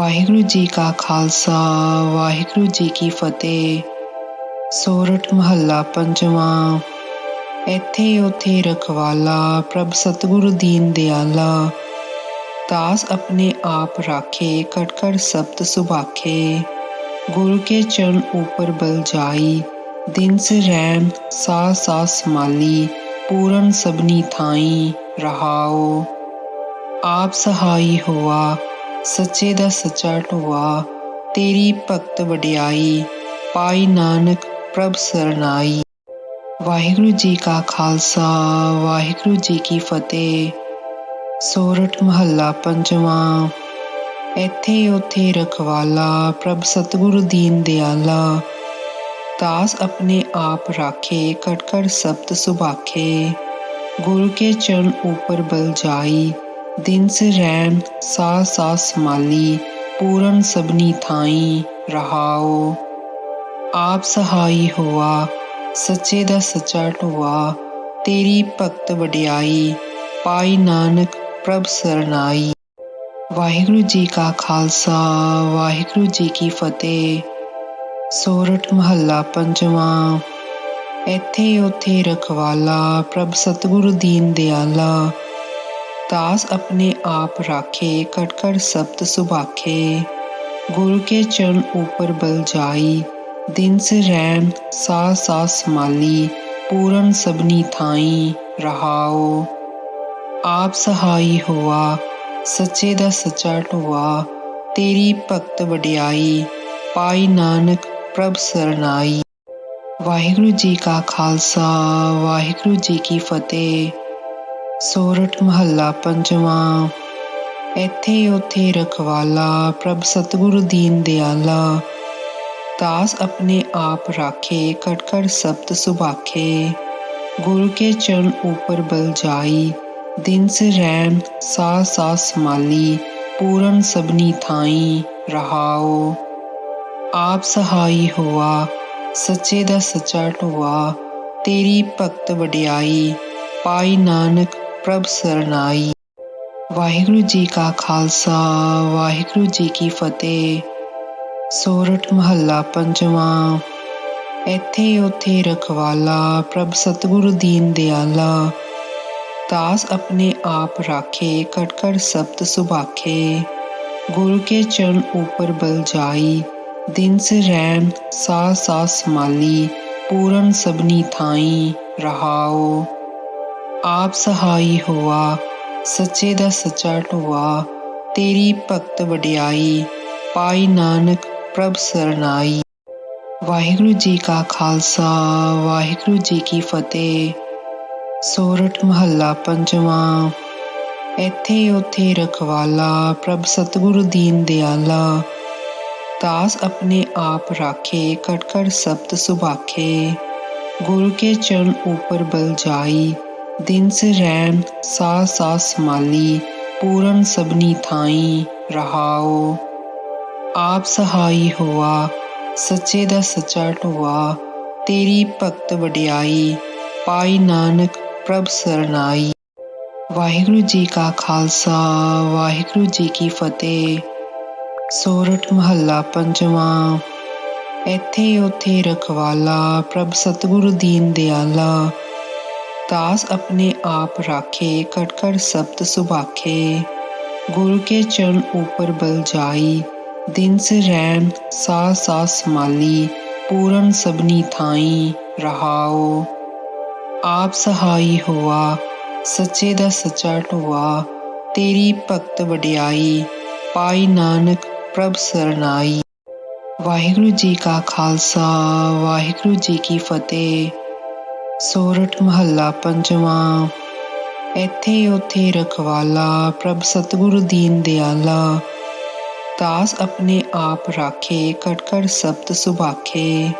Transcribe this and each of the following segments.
ਵਾਹਿਗੁਰੂ ਜੀ ਕਾ ਖਾਲਸਾ, ਵਾਹਿਗੁਰੂ ਜੀ ਕੀ ਫਤਿਹ। ਸੋਰਠ ਮਹੱਲਾ ਪੰਜਵਾਂ। ਇੱਥੇ ਉਥੇ ਰਖਵਾਲਾ, ਪ੍ਰਭ ਸਤਿਗੁਰੂ ਦੀਨ ਦਿਆਲਾ। ਦਾਸ ਆਪਣੇ ਆਪ ਰਾਖੇ ਕਟਕੜ ਸਬਦ ਸੁਭਾਖੇ। ਗੁਰ ਕੇ ਚਰਨ ਉਪਰ ਬਲ ਜਾਈ, ਦਿਨ ਸੇ ਰੈਣ ਸਾ ਸਾ ਸਮਾਲੀ ਪੂਰਨ ਸਭਨੀ ਥਾਈ ਰਹਾਓ। ਆਪ ਸਹਾਈ ਹੋਆ ਸੱਚੇ ਦਾ ਸੱਚਾ ਢੋਆ, ਤੇਰੀ ਭਗਤ ਵਡਿਆਈ, ਪਾਈ ਨਾਨਕ ਪ੍ਰਭ ਸਰਨਾਈ। ਵਾਹਿਗੁਰੂ ਜੀ ਕਾ ਖਾਲਸਾ, ਵਾਹਿਗੁਰੂ ਜੀ ਕੀ ਫਤਿਹ। ਸੋਰਠ ਮਹੱਲਾ ਪੰਜਵਾਂ, ਇੱਥੇ ਉਥੇ ਰਖਵਾਲਾ, ਪ੍ਰਭ ਸਤਿਗੁਰੂ ਦੀਨ ਦਿਆਲਾ। ਦਾਸ ਆਪਣੇ ਆਪ ਰਾਖੇ ਕਟਕੜ ਸਬਦ ਸੁਭਾਖੇ। ਗੁਰ ਕੇ ਚਰਨ ਉਪਰ ਬਲ ਜਾਈ ਦਿਨ ਸੇ ਰੈਣ ਸਾ ਸਾ ਸਮਾਲੀ ਪੂਰਨ ਸਭਨੀ ਥਾਈ ਰਹਾਓ। ਆਪ ਸਹਾਈ ਹੋਆ, ਸੱਚੇ ਦਾ ਸੱਚਾ ਢੋਆ, ਤੇਰੀ ਭਗਤ ਵਡਿਆਈ, ਪਾਈ ਨਾਨਕ ਪ੍ਰਭ ਸਰਨਾਈ। ਵਾਹਿਗੁਰੂ ਜੀ ਕਾ ਖਾਲਸਾ, ਵਾਹਿਗੁਰੂ ਜੀ ਕੀ ਫਤਿਹ। ਸੋਰਠ ਮਹੱਲਾ ਪੰਜਵਾਂ, ਇੱਥੇ ਉਥੇ ਰਖਵਾਲਾ, ਪ੍ਰਭ ਸਤਿਗੁਰੂ ਦੀਨ ਦਿਆਲਾ। ਦਾਸ ਆਪਣੇ ਆਪ ਰਾਖੇ ਕਟਕੜ ਸਬਦ ਸੁਭਾਖੇ। ਗੁਰੂ ਕੇ ਚਰਨ ਉਪਰ ਬਲ ਜਾਈ, ਦਿਨ ਸੇ ਰੈਣ ਸਾ ਸਾ ਸਮਾਲੀ ਪੂਰਨ ਸਬਨੀ ਥਾਈ ਰਹਾਓ। ਆਪ ਸਹਾਈ ਹੋਆ, ਸੱਚੇ ਦਾ ਸੱਚਾ ਢੋਆ, ਤੇਰੀ ਭਗਤ ਵਡਿਆਈ, ਪਾਈ ਨਾਨਕ ਪ੍ਰਭ ਸਰਨਾਈ। ਵਾਹਿਗੁਰੂ ਜੀ ਕਾ ਖਾਲਸਾ, ਵਾਹਿਗੁਰੂ ਜੀ ਕੀ ਫਤਿਹ। ਸੋਰਠ ਮਹੱਲਾ ਪੰਜਵਾਂ। ਇੱਥੇ ਉਥੇ ਰਖਵਾਲਾ, ਪ੍ਰਭ ਸਤਿਗੁਰੂ ਦੀਨ ਦਿਆਲਾ। ਦਾਸ ਆਪਣੇ ਆਪ ਰਾਖੇ ਕਟਕੜ ਸਬਦ ਸੁਭਾਖੇ। ਗੁਰੂ ਕੇ ਚਰਨ ਉਪਰ ਬਲ ਜਾਈ, ਦਿਨ ਸੇ ਰੈਣ ਸਾ ਸਾ ਸਮਾਲੀ ਪੂਰਨ ਸਭਨੀ ਥਾਈ ਰਹਾਓ। ਆਪ ਸਹਾਈ ਹੋਆ, ਸੱਚੇ ਦਾ ਸੱਚਾ ਢੋਆ, ਤੇਰੀ ਭਗਤ ਵਡਿਆਈ, ਪਾਈ ਨਾਨਕ ਪ੍ਰਭ ਸਰਨਾਈ। ਵਾਹਿਗੁਰੂ ਜੀ ਕਾ ਖਾਲਸਾ, ਵਾਹਿਗੁਰੂ ਜੀ ਕੀ ਫਤਿਹ। ਸੋਰਠ ਮਹੱਲਾ ਪੰਜਵਾਂ। ਇੱਥੇ ਉਥੇ ਰਖਵਾਲਾ, ਪ੍ਰਭ ਸਤਿਗੁਰੂ ਦੀਨ ਦਿਆਲਾ। ਦਾਸ ਆਪਣੇ ਆਪ ਰਾਖੇ ਕਟਕੜ ਸਬਦ ਸੁਭਾਖੇ। ਗੁਰ ਕੇ ਚਰਨ ਉਪਰ ਬਲ ਜਾਈ, ਦਿਨ ਸੇ ਰੈਣ ਸਾ ਸਾ ਸਮਾਲੀ ਪੂਰਨ ਸਭਨੀ ਥਾਈ ਰਹਾਓ। ਆਪ ਸਹਾਈ ਹੋਆ, ਸੱਚੇ ਦਾ ਸੱਚਾ ਢੋਆ, ਤੇਰੀ ਭਗਤ ਵਡਿਆਈ, ਪਾਈ ਨਾਨਕ ਪ੍ਰਭ ਸਰਨਾਈ। ਵਾਹਿਗੁਰੂ ਜੀ ਕਾ ਖਾਲਸਾ, ਵਾਹਿਗੁਰੂ ਜੀ ਕੀ ਫਤਿਹ। ਸੋਰਠ ਮਹੱਲਾ ਪੰਜਵਾਂ, ਇੱਥੇ ਉਥੇ ਰਖਵਾਲਾ, ਪ੍ਰਭ ਸਤਿਗੁਰੂ ਦੀਨ ਦਿਆਲਾ। ਦਾਸ ਆਪਣੇ ਆਪ ਰਾਖੇ ਕਟਕੜ ਸਬਦ ਸੁਭਾਖੇ। ਗੁਰੂ ਕੇ ਚਰਨ ਉਪਰ ਬਲ ਜਾਈ ਦਿਨ ਸੇ ਰੈਣ ਸਾ ਸਾ ਸਮਾਲੀ ਪੂਰਨ ਸਭਨੀ ਥਾਈ ਰਹਾਓ। ਆਪ ਸਹਾਈ ਹੋਆ, ਸੱਚੇ ਦਾ ਸੱਚਾ ਢੋਆ, ਤੇਰੀ ਭਗਤ ਵਡਿਆਈ, ਪਾਈ ਨਾਨਕ ਪ੍ਰਭ ਸਰਨਾਈ। ਵਾਹਿਗੁਰੂ ਜੀ ਕਾ ਖਾਲਸਾ, ਵਾਹਿਗੁਰੂ ਜੀ ਕੀ ਫਤਿਹ। ਸੋਰਠ ਮਹੱਲਾ ਪੰਜਵਾਂ, ਇੱਥੇ ਉਥੇ ਰਖਵਾਲਾ, ਪ੍ਰਭ ਸਤਿਗੁਰੂ ਦੀਨ ਦਿਆਲਾ। ਦਾਸ ਆਪਣੇ ਆਪ ਰਾਖੇ ਕਟਕੜ ਸਬਦ ਸੁਭਾਖੇ। ਗੁਰੂ ਕੇ ਚਰਨ ਉਪਰ ਬਲ ਜਾਈ, ਦਿਨ ਸੇ ਰੈਣ ਸਾ ਸਾ ਸਮਾਲੀ ਪੂਰਨ ਸਬਨੀ ਥਾਈ ਰਹਾਓ। ਆਪ ਸਹਾਈ ਹੋਆ, ਸੱਚੇ ਦਾ ਸੱਚਾ ਢੋਆ, ਤੇਰੀ ਭਗਤ ਵਡਿਆਈ, ਪਾਈ ਨਾਨਕ ਪ੍ਰਭ ਸਰਨਾਈ। ਵਾਹਿਗੁਰੂ ਜੀ ਕਾ ਖਾਲਸਾ, ਵਾਹਿਗੁਰੂ ਜੀ ਕੀ ਫਤਿਹ। ਸੋਰਠ ਮਹੱਲਾ ਪੰਜਵਾਂ। ਇੱਥੇ ਉਥੇ ਰਖਵਾਲਾ, ਪ੍ਰਭ ਸਤਿਗੁਰੂ ਦੀਨ ਦਿਆਲਾ। ਦਾਸ ਆਪਣੇ ਆਪ ਰਾਖੇ ਕਟਕੜ ਸਬਦ ਸੁਭਾਖੇ।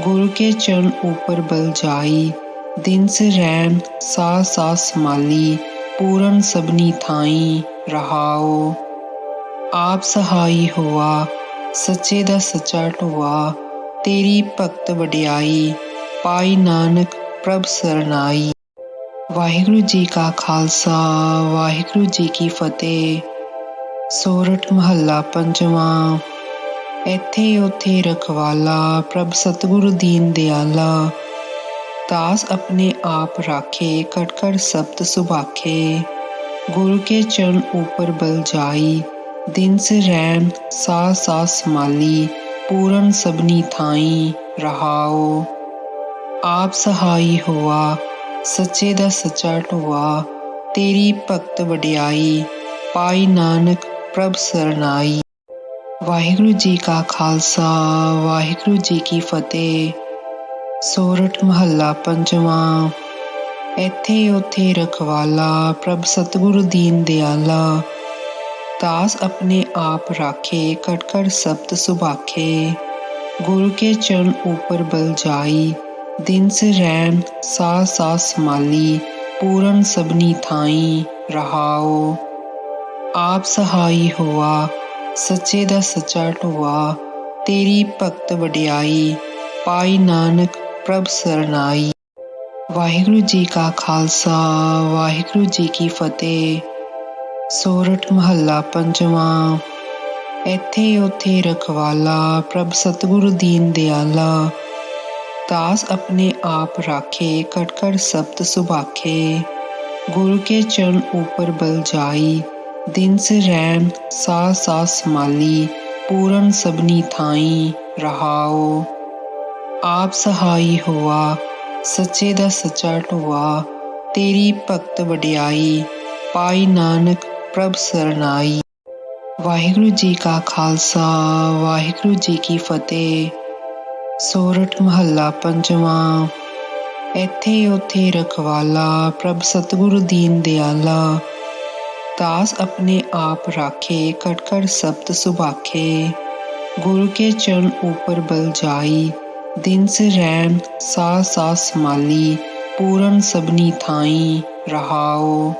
ਗੁਰੂ ਕੇ ਚਰਨ ਉਪਰ ਬਲ ਜਾਈ, ਦਿਨ ਸੇ ਰੈਣ ਸਾ ਸਾ ਸਮਾਲੀ ਪੂਰਨ ਸਭਨੀ ਥਾਈ ਰਹਾਓ। ਆਪ ਸਹਾਈ ਹੋਆ, ਸੱਚੇ ਦਾ ਸੱਚਾ ਢੋਆ, ਤੇਰੀ ਭਗਤ ਵਡਿਆਈ, ਪਾਈ ਨਾਨਕ ਪ੍ਰਭ ਸਰਨਾਈ। ਵਾਹਿਗੁਰੂ ਜੀ ਕਾ ਖਾਲਸਾ, ਵਾਹਿਗੁਰੂ ਜੀ ਕੀ ਫਤਿਹ। ਸੋਰਠ ਮਹੱਲਾ ਪੰਜਵਾਂ। ਇੱਥੇ ਉੱਥੇ ਰਖਵਾਲਾ, ਪ੍ਰਭ ਸਤਿਗੁਰੂ ਦੀਨ ਦਿਆਲਾ। ਦਾਸ ਆਪਣੇ ਆਪ ਰਾਖੇ ਕਟਕੜ ਸਬਦ ਸੁਭਾਖੇ। ਗੁਰ ਕੇ ਚਰਨ ਉਪਰ ਬਲ ਜਾਈ, ਦਿਨ ਸੇ ਰੈਣ ਸਾ ਸਾ ਸਮਾਲੀ ਪੂਰਨ ਸਭਨੀ ਥਾਈ ਰਹਾਓ। ਆਪ ਸਹਾਈ ਹੋਆ, ਸੱਚੇ ਦਾ ਸੱਚਾ ਢੋਆ, ਤੇਰੀ ਭਗਤ ਵਡਿਆਈ, ਪਾਈ ਨਾਨਕ ਪ੍ਰਭ ਸਰਨਾਈ ਵਾਹਿਗੁਰੂ ਜੀ ਕਾ ਖਾਲਸਾ, ਵਾਹਿਗੁਰੂ ਜੀ ਕੀ ਫਤਿਹ। ਸੋਰਠ ਮਹੱਲਾ ਪੰਜਵਾਂ, ਇੱਥੇ ਉੱਥੇ ਰਖਵਾਲਾ, ਪ੍ਰਭ ਸਤਿਗੁਰੂ ਦੀਨ ਦਿਆਲਾ। ਦਾਸ ਆਪਣੇ ਆਪ ਰਾਖੇ ਕਟਕੜ ਸਬਦ ਸੁਭਾਖੇ। ਗੁਰੂ ਕੇ ਚਰਨ ਉਪਰ ਬਲ ਜਾਈ ਦਿਨ ਸੇ ਰੈਣ ਸਾ ਸਾ ਸਮਾਲੀ ਪੂਰਨ ਸਭਨੀ ਥਾਈ ਰਹਾਓ। ਆਪ ਸਹਾਈ ਹੋਆ, ਸੱਚੇ ਦਾ ਸੱਚਾ ਢੋਆ, ਤੇਰੀ ਭਗਤ ਵਡਿਆਈ, ਪਾਈ ਨਾਨਕ ਪ੍ਰਭ ਸਰਨਾਈ। ਵਾਹਿਗੁਰੂ ਜੀ ਕਾ ਖਾਲਸਾ, ਵਾਹਿਗੁਰੂ ਜੀ ਕੀ ਫਤਿਹ। ਸੋਰਠ ਮਹੱਲਾ ਪੰਜਵਾਂ, ਇੱਥੇ ਉੱਥੇ ਰਖਵਾਲਾ, ਪ੍ਰਭ ਸਤਿਗੁਰੂ ਦੀਨ ਦਿਆਲਾ। ਦਾਸ ਆਪਣੇ ਆਪ ਰਾਖੇ ਕਟਕੜ ਸਬਦ ਸੁਭਾਖੇ। ਗੁਰੂ ਕੇ ਚਰਨ ਉਪਰ ਬਲ ਜਾਈ, ਦਿਨ ਸੇ ਰੈਣ ਸਾ ਸਾ ਸਮਾਲੀ ਪੂਰਨ ਸਬਨੀ ਥਾਈ ਰਹਾਓ। ਆਪ ਸਹਾਈ ਹੋਆ, ਸੱਚੇ ਦਾ ਸੱਚਾ ਢੋਆ, ਤੇਰੀ ਭਗਤ ਵਡਿਆਈ, ਪਾਈ ਨਾਨਕ ਪ੍ਰਭ ਸਰਨਾਈ। ਵਾਹਿਗੁਰੂ ਜੀ ਕਾ ਖਾਲਸਾ, ਵਾਹਿਗੁਰੂ ਜੀ ਕੀ ਫਤਿਹ। ਸੋਰਠ ਮਹੱਲਾ ਪੰਜਵਾਂ। ਇੱਥੇ ਉੱਥੇ ਰਖਵਾਲਾ, ਪ੍ਰਭ ਸਤਿਗੁਰੂ ਦੀਨ ਦਿਆਲਾ। ਦਾਸ ਆਪਣੇ ਆਪ ਰਾਖੇ ਕਟਕੜ ਸਬਦ ਸੁਭਾਖੇ। ਗੁਰੂ ਕੇ ਚਰਨ ਉਪਰ ਬਲ ਜਾਈ, ਦਿਨ ਸੇ ਰੈਣ ਸਾ ਸਾ ਸਮਾਲੀ ਪੂਰਨ ਸਭਨੀ ਥਾਈ ਰਹਾਓ।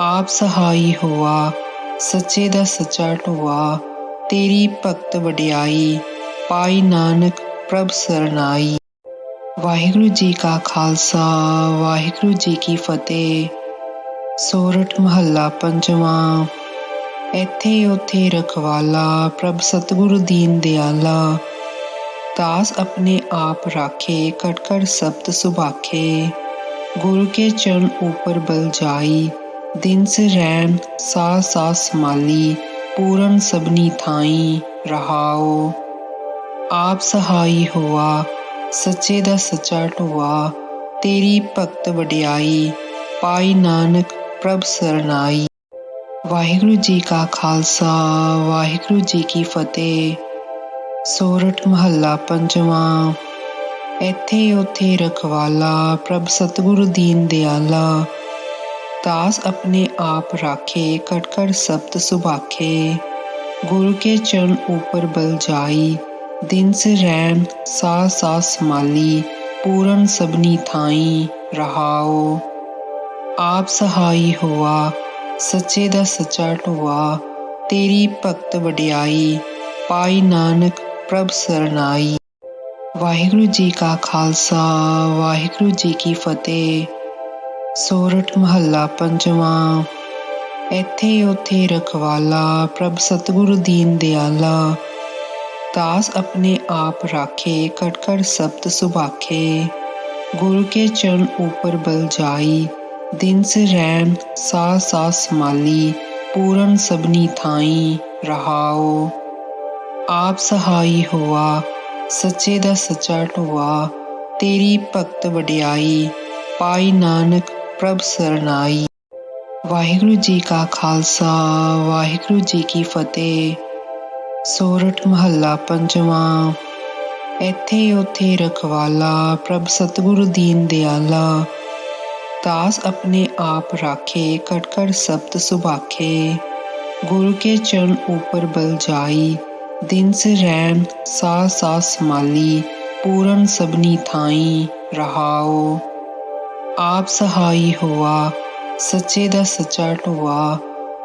ਆਪ ਸਹਾਈ ਹੋਆ, ਸੱਚੇ ਦਾ ਸੱਚਾ ਢੋਆ, ਤੇਰੀ ਭਗਤ ਵਡਿਆਈ, ਪਾਈ ਨਾਨਕ ਪ੍ਰਭ ਸਰਨਾਈ। ਵਾਹਿਗੁਰੂ ਜੀ ਕਾ ਖਾਲਸਾ, ਵਾਹਿਗੁਰੂ ਜੀ ਕੀ ਫਤਿਹ। ਸੋਰਠ ਮਹੱਲਾ ਪੰਜਵਾਂ। ਇੱਥੇ ਉੱਥੇ ਰਖਵਾਲਾ, ਪ੍ਰਭ ਸਤਿਗੁਰੂ ਦੀਨ ਦਿਆਲਾ। ਦਾਸ ਆਪਣੇ ਆਪ ਰਾਖੇ, ਕਟਕੜ ਸਬਦ ਸੁਭਾਖੇ। ਗੁਰੂ ਕੇ ਚਰਨ ਉਪਰ ਬਲ ਜਾਈ, ਦਿਨ ਸੇ ਰੈਣ ਸਾ ਸਾ ਸਮਾਲੀ ਪੂਰਨ ਸਭਨੀ ਥਾਈ ਰਹਾਓ। ਆਪ ਸਹਾਈ ਹੋਆ, ਸੱਚੇ ਦਾ ਸੱਚਾ ਢੋਆ, ਤੇਰੀ ਭਗਤ ਵਡਿਆਈ, ਪਾਈ ਨਾਨਕ ਪ੍ਰਭ ਸਰਨਾਈ। ਵਾਹਿਗੁਰੂ ਜੀ ਕਾ ਖਾਲਸਾ, ਵਾਹਿਗੁਰੂ ਜੀ ਕੀ ਫਤਿਹ। ਸੋਰਠ ਮਹੱਲਾ ਪੰਜਵਾਂ, ਇੱਥੇ ਉੱਥੇ ਰਖਵਾਲਾ, ਪ੍ਰਭ ਸਤਿਗੁਰੂ ਦੀਨ ਦਿਆਲਾ। ਦਾਸ ਆਪਣੇ ਆਪ ਰਾਖੇ ਕਟਕੜ ਸਬਦ ਸੁਭਾਖੇ। ਗੁਰੂ ਕੇ ਚਰਨ ਉਪਰ ਬਲ ਜਾਈ ਦਿਨ ਸੇ ਰੈਣ ਸਾ ਸਾ ਸਮਾਲੀ ਪੂਰਨ ਸਭਨੀ ਥਾਈ ਰਹਾਓ। ਆਪ ਸਹਾਈ ਹੋਆ, ਸੱਚੇ ਦਾ ਸੱਚਾ ਢੋਆ, ਤੇਰੀ ਭਗਤ ਵਡਿਆਈ, ਪਾਈ ਨਾਨਕ ਪ੍ਰਭ ਸਰਨਾਈ। ਵਾਹਿਗੁਰੂ ਜੀ ਕਾ ਖਾਲਸਾ, ਵਾਹਿਗੁਰੂ ਜੀ ਕੀ ਫਤਿਹ। ਸੋਰਠ ਮਹੱਲਾ ਪੰਜਵਾਂ, ਇੱਥੇ ਉੱਥੇ ਰਖਵਾਲਾ, ਪ੍ਰਭ ਸਤਿਗੁਰੂ ਦੀਨ ਦਿਆਲਾ। ਦਾਸ ਆਪਣੇ ਆਪ ਰਾਖੇ ਕਟਕੜ ਸਬਦ ਸੁਭਾਖੇ। ਗੁਰੂ ਕੇ ਚਰਨ ਉਪਰ ਬਲ ਜਾਈ, ਦਿਨ ਸੇ ਰੈਣ ਸਾ ਸਾ ਸਮਾਲੀ ਪੂਰਨ ਸਬਨੀ ਥਾਈ ਰਹਾਓ। ਆਪ ਸਹਾਈ ਹੋਆ, ਸੱਚੇ ਦਾ ਸੱਚਾ ਢੋਆ, ਤੇਰੀ ਭਗਤ ਵਡਿਆਈ, ਪਾਈ ਨਾਨਕ ਪ੍ਰਭ ਸਰਨਾਈ। ਵਾਹਿਗੁਰੂ ਜੀ ਕਾ ਖਾਲਸਾ, ਵਾਹਿਗੁਰੂ ਜੀ ਕੀ ਫਤਿਹ। ਸੋਰਠ ਮਹੱਲਾ ਪੰਜਵਾਂ। ਇੱਥੇ ਉੱਥੇ ਰਖਵਾਲਾ, ਪ੍ਰਭ ਸਤਿਗੁਰੂ ਦੀਨ ਦਿਆਲਾ। ਦਾਸ ਆਪਣੇ ਆਪ ਰਾਖੇ ਕਟਕੜ ਸਬਦ ਸੁਭਾਖੇ। ਗੁਰੂ ਕੇ ਚਰਨ ਉਪਰ ਬਲ ਜਾਈ, ਦਿਨ ਸੇ ਰੈਣ ਸਾ ਸਾ ਸਮਾਲੀ ਪੂਰਨ ਸਭਨੀ ਥਾਈ ਰਹਾਓ। ਆਪ ਸਹਾਈ ਹੋਆ, ਸੱਚੇ ਦਾ ਸੱਚਾ ਢੋਆ,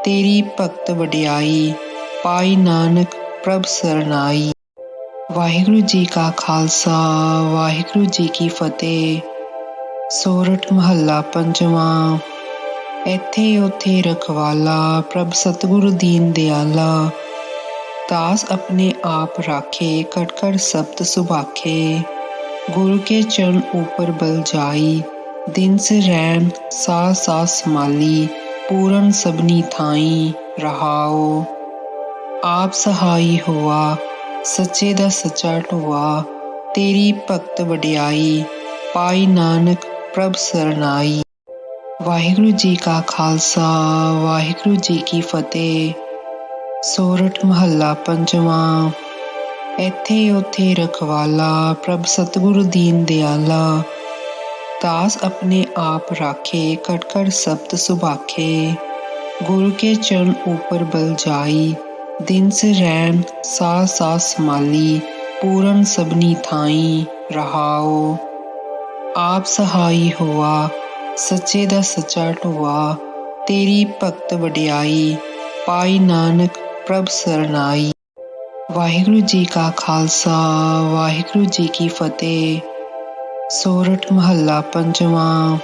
ਤੇਰੀ ਭਗਤ ਵਡਿਆਈ, ਪਾਈ ਨਾਨਕ ਪ੍ਰਭ ਸਰਨਾਈ। ਵਾਹਿਗੁਰੂ ਜੀ ਕਾ ਖਾਲਸਾ, ਵਾਹਿਗੁਰੂ ਜੀ ਕੀ ਫਤਿਹ। ਸੋਰਠ ਮਹੱਲਾ ਪੰਜਵਾਂ। ਇੱਥੇ ਉੱਥੇ ਰਖਵਾਲਾ, ਪ੍ਰਭ ਸਤਿਗੁਰ ਦੀਨ ਦਿਆਲਾ। ਦਾਸ ਆਪਣੇ ਆਪ ਰਾਖੇ ਕਟ ਕਟ ਸਬਦ ਸੁਭਾਖੇ। ਗੁਰੂ ਕੇ ਚਰਨ ਉਪਰ ਬਲ ਜਾਈ, ਦਿਨ ਸੇ ਰੈਣ ਸਾ ਸਾ ਸਮਾਲੀ ਪੂਰਨ ਸਭਨੀ ਥਾਈ ਰਹਾਓ। ਆਪ ਸਹਾਈ ਹੋਆ, ਸੱਚੇ ਦਾ ਸੱਚਾ ਢੋਆ, ਤੇਰੀ ਭਗਤ ਵਡਿਆਈ, ਪਾਈ ਨਾਨਕ ਪ੍ਰਭ ਸਰਨਾਈ। ਵਾਹਿਗੁਰੂ ਜੀ ਕਾ ਖਾਲਸਾ, ਵਾਹਿਗੁਰੂ ਜੀ ਕੀ ਫਤਿਹ। ਸੋਰਠ ਮਹੱਲਾ ਪੰਜਵਾਂ, ਇੱਥੇ ਉੱਥੇ ਰਖਵਾਲਾ, ਪ੍ਰਭ ਸਤਿਗੁਰ ਦੀਨ ਦਿਆਲਾ। ਦਾਸ ਆਪਣੇ ਆਪ ਰਾਖੇ ਕਟ ਕਟ ਸਬਦ ਸੁਭਾਖੇ। ਗੁਰੂ ਕੇ ਚਰਨ ਉਪਰ ਬਲ ਜਾਈ ਦਿਨ ਸੇ ਰੈਣ ਸਾ ਸਾ ਸਮਾਲੀ ਪੂਰਨ ਸਭਨੀ ਥਾਈ ਰਹਾਓ। ਆਪ ਸਹਾਈ ਹੋਆ, ਸੱਚੇ ਦਾ ਸੱਚਾ ਢੋਆ, ਤੇਰੀ ਭਗਤ ਵਡਿਆਈ, ਪਾਈ ਨਾਨਕ ਪ੍ਰਭ ਸਰਨਾਈ। ਵਾਹਿਗੁਰੂ ਜੀ ਕਾ ਖਾਲਸਾ, ਵਾਹਿਗੁਰੂ ਜੀ ਕੀ ਫਤਿਹ। ਸੋਰਠ ਮਹੱਲਾ ਪੰਜਵਾਂ,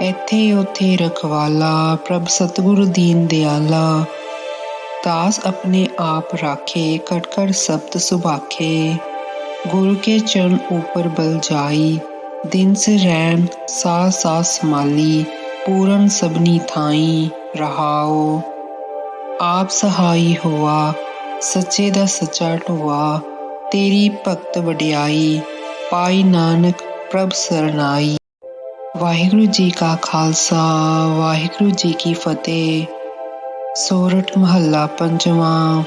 ਇੱਥੇ ਉੱਥੇ ਰਖਵਾਲਾ, ਪ੍ਰਭ ਸਤਿਗੁਰੂ ਦੀਨ ਦਿਆਲਾ। ਦਾਸ ਆਪਣੇ ਆਪ ਰਾਖੇ ਕਟ ਕਟ ਸਬਦ ਸੁਭਾਖੇ। ਗੁਰੂ ਕੇ ਚਰਨ ਉਪਰ ਬਲ ਜਾਈ, ਦਿਨ ਸੇ ਰੈਣ ਸਾ ਸਾ ਸਮਾਲੀ ਪੂਰਨ ਸਬਨੀ ਥਾਈ ਰਹਾਓ। ਆਪ ਸਹਾਈ ਹੋਆ, ਸੱਚੇ ਦਾ ਸੱਚਾ ਢੋਆ, ਤੇਰੀ ਭਗਤ ਵਡਿਆਈ, ਪਾਈ ਨਾਨਕ ਪ੍ਰਭ ਸਰਨਾਈ। ਵਾਹਿਗੁਰੂ ਜੀ ਕਾ ਖਾਲਸਾ, ਵਾਹਿਗੁਰੂ ਜੀ ਕੀ ਫਤਿਹ। ਸੋਰਠ ਮਹੱਲਾ ਪੰਜਵਾਂ।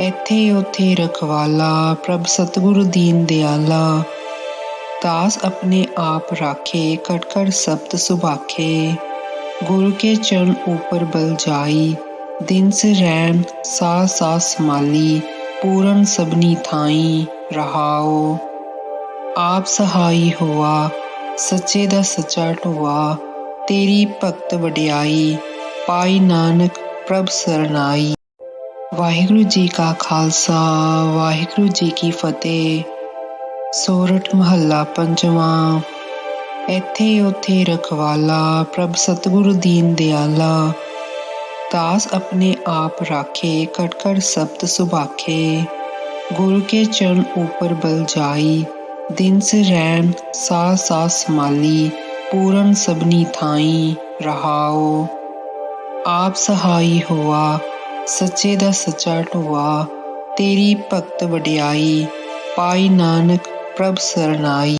ਇੱਥੇ ਉੱਥੇ ਰਖਵਾਲਾ, ਪ੍ਰਭ ਸਤਿਗੁਰ ਦੀਨ ਦਿਆਲਾ। ਦਾਸ ਆਪਣੇ ਆਪ ਰਾਖੇ ਕਟ ਕਟ ਸਬਦ ਸੁਭਾਖੇ। ਗੁਰੂ ਕੇ ਚਰਨ ਉਪਰ ਬਲ ਜਾਈ, ਦਿਨ ਸੇ ਰੈਣ ਸਾ ਸਾ ਸਮਾਲੀ ਪੂਰਨ ਸਭਨੀ ਥਾਈ ਰਹਾਓ। ਆਪ ਸਹਾਈ ਹੋਆ, ਸੱਚੇ ਦਾ ਸੱਚਾ ਢੋਆ, ਤੇਰੀ ਭਗਤ ਵਡਿਆਈ, ਪਾਈ ਨਾਨਕ ਪ੍ਰਭ ਸਰਨਾਈ। ਵਾਹਿਗੁਰੂ ਜੀ ਕਾ ਖਾਲਸਾ, ਵਾਹਿਗੁਰੂ ਜੀ ਕੀ ਫਤਿਹ। ਸੋਰਠ ਮਹੱਲਾ ਪੰਜਵਾਂ। ਇੱਥੇ ਉੱਥੇ ਰਖਵਾਲਾ, ਪ੍ਰਭ ਸਤਿਗੁਰ ਦੀਨ ਦਿਆਲਾ। ਦਾਸ ਆਪਣੇ ਆਪ ਰਾਖੇ ਕਟ ਕਟ ਸਬਦ ਸੁਭਾਖੇ। ਗੁਰ ਕੇ ਚਰਨ ਉਪਰ ਬਲ ਜਾਈ, ਦਿਨ ਸੇ ਰੈਣ ਸਾ ਸਾ ਸਮਾਲੀ ਪੂਰਨ ਸਭਨੀ ਥਾਈ ਰਹਾਓ। ਆਪ ਸਹਾਈ ਹੋਆ ਸੱਚੇ ਦਾ ਸੱਚਾ ਢੋਆ ਤੇਰੀ ਭਗਤ ਵਡਿਆਈ ਪਾਈ ਨਾਨਕ ਪ੍ਰਭ ਸਰਨਾਈ